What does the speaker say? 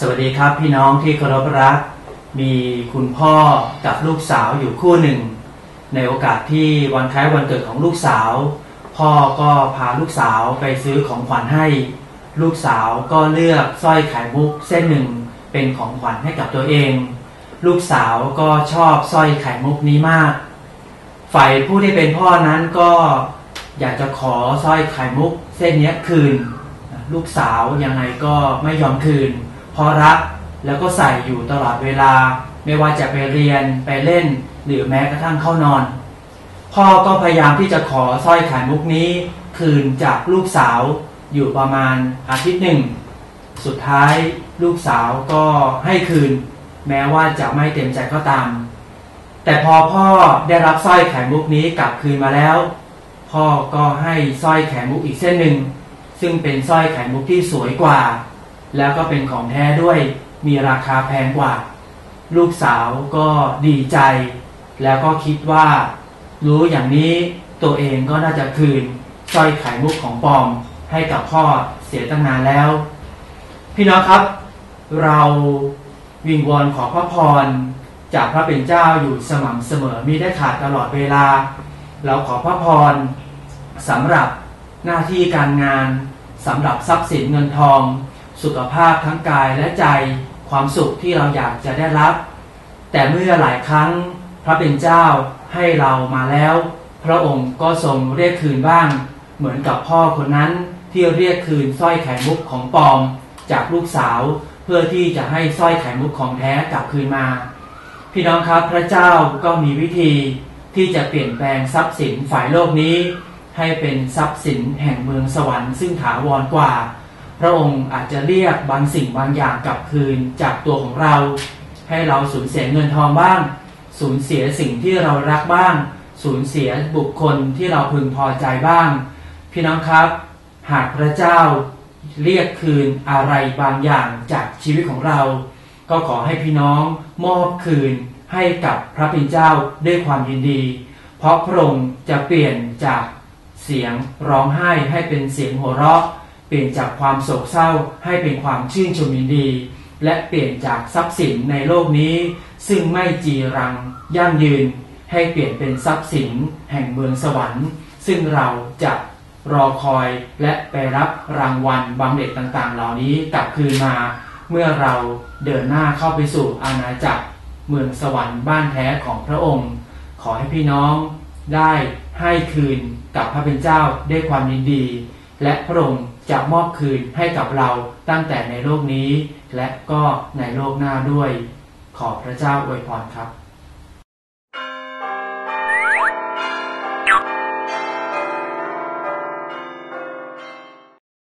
สวัสดีครับพี่น้องที่เคารพรัก มีคุณพ่อกับลูกสาวอยู่คู่หนึ่ง ในโอกาสที่วันคล้ายวันเกิดของลูกสาว พ่อก็พาลูกสาวไปซื้อของขวัญให้ ลูกสาวก็เลือกสร้อยไข่มุกเส้นหนึ่งเป็นของขวัญให้กับตัวเอง ลูกสาวก็ชอบสร้อยไข่มุกนี้มาก ฝ่ายผู้ที่เป็นพ่อนั้นก็อยากจะขอสร้อยไข่มุกเส้นนี้คืน ลูกสาวยังไงก็ไม่ยอมคืน เพราะรักแล้วก็ใส่อยู่ตลอดเวลา ไม่ว่าจะไปเรียนไปเล่น หรือแม้กระทั่งเข้านอน พ่อก็พยายามที่จะขอสร้อยไข่มุกนี้ คืนจากลูกสาวอยู่ประมาณอาทิตย์หนึ่ง สุดท้ายลูกสาวก็ให้คืน แม้ว่าจะไม่เต็มใจก็ตาม แต่พอพ่อได้รับสร้อยไข่มุกนี้กลับคืนมาแล้ว พ่อก็ให้สร้อยไข่มุกอีกเส้นหนึ่ง ซึ่งเป็นสร้อยไข่มุกที่สวยกว่า แล้วก็เป็นของแท้ด้วยมีราคาแพงกว่า ลูกสาวก็ดีใจ แล้วก็คิดว่า รู้อย่างนี้ตัวเองก็น่าจะคืนสร้อยไข่มุกของปอมให้กับพ่อเสียตั้งนานแล้ว พี่น้องครับ เราวิงวอนขอพระพร จากพระเป็นเจ้าอยู่สม่ำเสมอมีได้ขาดตลอดเวลา เราขอพระพรสำหรับหน้าที่การงานสำหรับทรัพย์สินเงินทอง สุขภาพทั้งกายและใจความสุขที่เราอยากจะได้รับ แต่เมื่อหลายครั้งพระเป็นเจ้าให้เรามาแล้ว พระองค์ก็ทรงเรียกคืนบ้าง เหมือนกับพ่อคนนั้นที่เรียกคืนสร้อยไข่มุกของปอม จากลูกสาวเพื่อที่จะให้สร้อยไข่มุกของแท้กลับคืนมา พี่น้องครับพระเจ้าก็มีวิธีที่จะเปลี่ยนแปลงทรัพย์สินฝ่ายโลกนี้ ให้เป็นทรัพย์สินแห่งเมืองสวรรค์ซึ่งถาวรกว่า พระองค์อาจจะเรียกบางสิ่งบางอย่างกลับคืนจากตัวของเรา ให้เราสูญเสียเงินทองบ้าง สูญเสียสิ่งที่เรารักบ้าง สูญเสียบุคคลที่เราพึงพอใจบ้าง พี่น้องครับ หากพระเจ้าเรียกคืนอะไรบางอย่างจากชีวิตของเรา ก็ขอให้พี่น้องมอบคืนให้กับพระเป็นเจ้าด้วยความยินดี เพราะพระองค์จะเปลี่ยนจากเสียงร้องไห้ให้เป็นเสียงหัวเราะ เปลี่ยนจากความโศกเศร้าให้เป็นความชื่นชมยินดี และเปลี่ยนจากทรัพย์สินในโลกนี้ ซึ่งไม่จีรังยั่งยืน ให้เปลี่ยนเป็นทรัพย์สินแห่งเมืองสวรรค์ ซึ่งเราจะรอคอยและไปรับรางวัลบำเหน็จต่างๆ เหล่านี้กลับคืนมา เมื่อเราเดินหน้าเข้าไปสู่อาณาจักร เมืองสวรรค์บ้านแท้ของพระองค์ ขอให้พี่น้องได้ให้คืนกับพระเป็นเจ้าด้วยความยินดี และพระองค์ จะมอบคืนให้กับเราตั้งแต่ในโลกนี้ และก็ในโลกหน้าด้วย ขอพระเจ้าอวยพรครับ